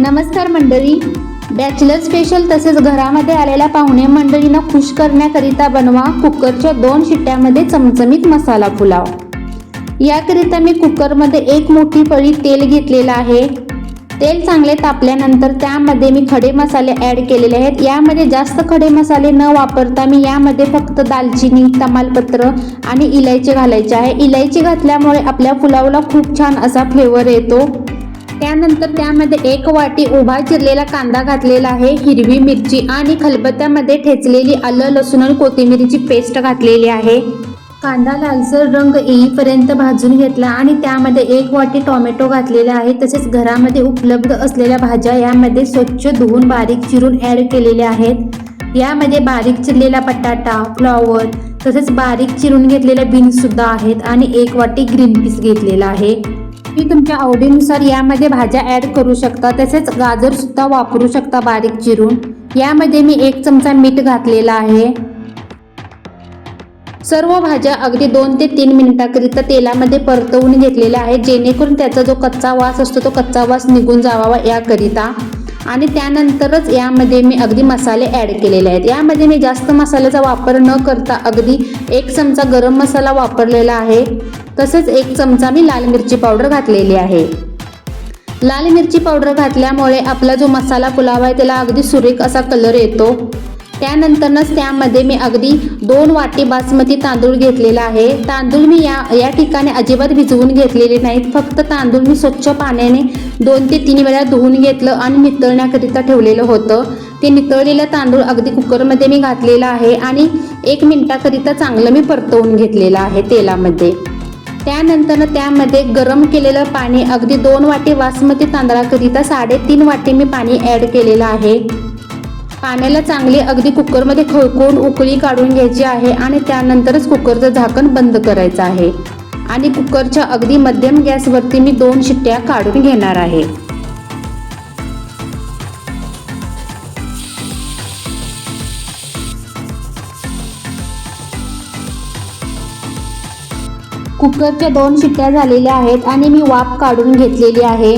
नमस्कार मंडळी. Bachelor special तसेच घरामध्ये आलेल्या पाहुणे मंडळींना खुश करण्याकरिता बनवा कुकरच्या दोन शिट्ट्यामध्ये चमचमीत मसाला पुलाव. याकरिता मी कुकरमध्ये एक मोठी पळी तेल घेतलेलं आहे. तेल चांगले तापल्यानंतर त्यामध्ये मी खडे मसाले ॲड केलेले आहेत. यामध्ये जास्त खडे मसाले न वापरता मी यामध्ये फक्त दालचिनी तमालपत्र आणि इलायची घालायची आहे. इलायची घातल्यामुळे आपल्या पुलावला खूप छान असा फ्लेवर येतो. त्यानंतर त्यामध्ये एक वाटी उभा चिरलेला कांदा घातलेला आहे हिरवी मिरची आणि खलबत्त्यामध्ये ठेचलेली आलं लसूण आणि कोथिंबिरीची पेस्ट घातलेली आहे. कांदा लालसर रंग येईपर्यंत भाजून घेतला आणि त्यामध्ये एक वाटी टोमॅटो घातलेला आहे तसेच घरामध्ये उपलब्ध असलेल्या भाज्या यामध्ये स्वच्छ धुवून बारीक चिरून ॲड केलेल्या आहेत. यामध्ये बारीक चिरलेला बटाटा फ्लॉवर तसेच बारीक चिरून घेतलेल्या बीन्ससुद्धा आहेत आणि एक वाटी ग्रीन पीस घेतलेला आहे. तुम्ही तुमच्या आवडीनुसार यामध्ये भाज्या ॲड करू शकता. तसेच गाजरसुद्धा वापरू शकता बारीक चिरून. यामध्ये मी एक चमचा मीठ घातलेला आहे. सर्व भाज्या अगदी दोन ते तीन मिनिटाकरिता तेलामध्ये परतवून घेतलेल्या आहेत. जेणेकरून त्याचा जो कच्चा वास असतो तो कच्चा वास निघून जावा याकरिता. आणि त्यानंतरच यामध्ये मी अगदी मसाले ॲड केलेले आहेत. यामध्ये मी जास्त मसाल्याचा वापर न करता अगदी एक चमचा गरम मसाला वापरलेला आहे. तसेच एक चमचा मी लाल मिरची पावडर घातलेली आहे. लाल मिरची पावडर घातल्यामुळे आपला जो मसाला पुलाव आहे त्याला अगदी सुरेख असा कलर येतो. त्यानंतरच त्यामध्ये मी अगदी दोन वाटी बासमती तांदूळ घेतलेला आहे. तांदूळ मी या या ठिकाणी अजिबात भिजवून घेतलेले नाहीत. फक्त तांदूळ मी स्वच्छ पाण्याने दोन ते तीन वेळा धुवून घेतलं आणि नितळण्याकरिता ठेवलेलं होतं. ते नितळलेलं तांदूळ अगदी कुकरमध्ये मी घातलेलं आहे आणि एक मिनटाकरिता चांगलं मी परतवून घेतलेलं आहे तेलामध्ये. त्यानंतर त्यामध्ये गरम केलेलं पाणी अगदी दोन वाटी बासमती तांदळाकरिता साडेतीन वाटी मी पाणी ॲड केलेलं आहे. पाण्याला चांगली अगदी कुकरमध्ये खळकून उकळी काढून घ्यायची आहे आणि त्यानंतरच कुकरचं झाकण बंद करायचं आहे. आणि कुकरच्या अगदी मध्यम गॅसवरती मी दोन शिट्ट्या काढून घेणार आहे. कुकरच्या दोन शिट्ट्या झालेल्या आहेत आणि मी वाफ काढून घेतलेली आहे.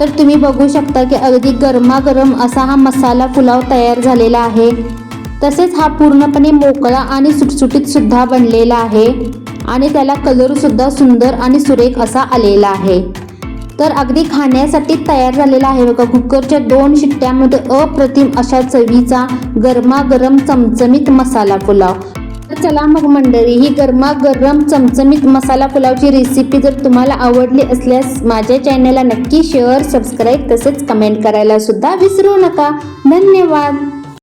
तर तुम्ही बघू शकता की अगदी गरमागरम असा हा मसाला पुलाव तयार झालेला आहे. तसेच हा पूर्णपणे मोकळा आणि सुटसुटीत सुद्धा बनलेला आहे आणि त्याला कलरसुद्धा सुंदर आणि सुरेख असा आलेला आहे. तर अगदी खाण्यासाठी तयार झालेला आहे बघा कुकरच्या दोन शिट्ट्यामध्ये अप्रतिम अशा चवीचा गरमागरम चमचमीत मसाला पुलाव. चला मग मंडळी ही गरमागरम चमचमीत मसाला पुलावची रेसिपी जर तुम्हाला आवडली असल्यास माझ्या चॅनलला नक्की शेअर सबस्क्राईब तसेच कमेंट करायला सुद्धा विसरू नका. धन्यवाद.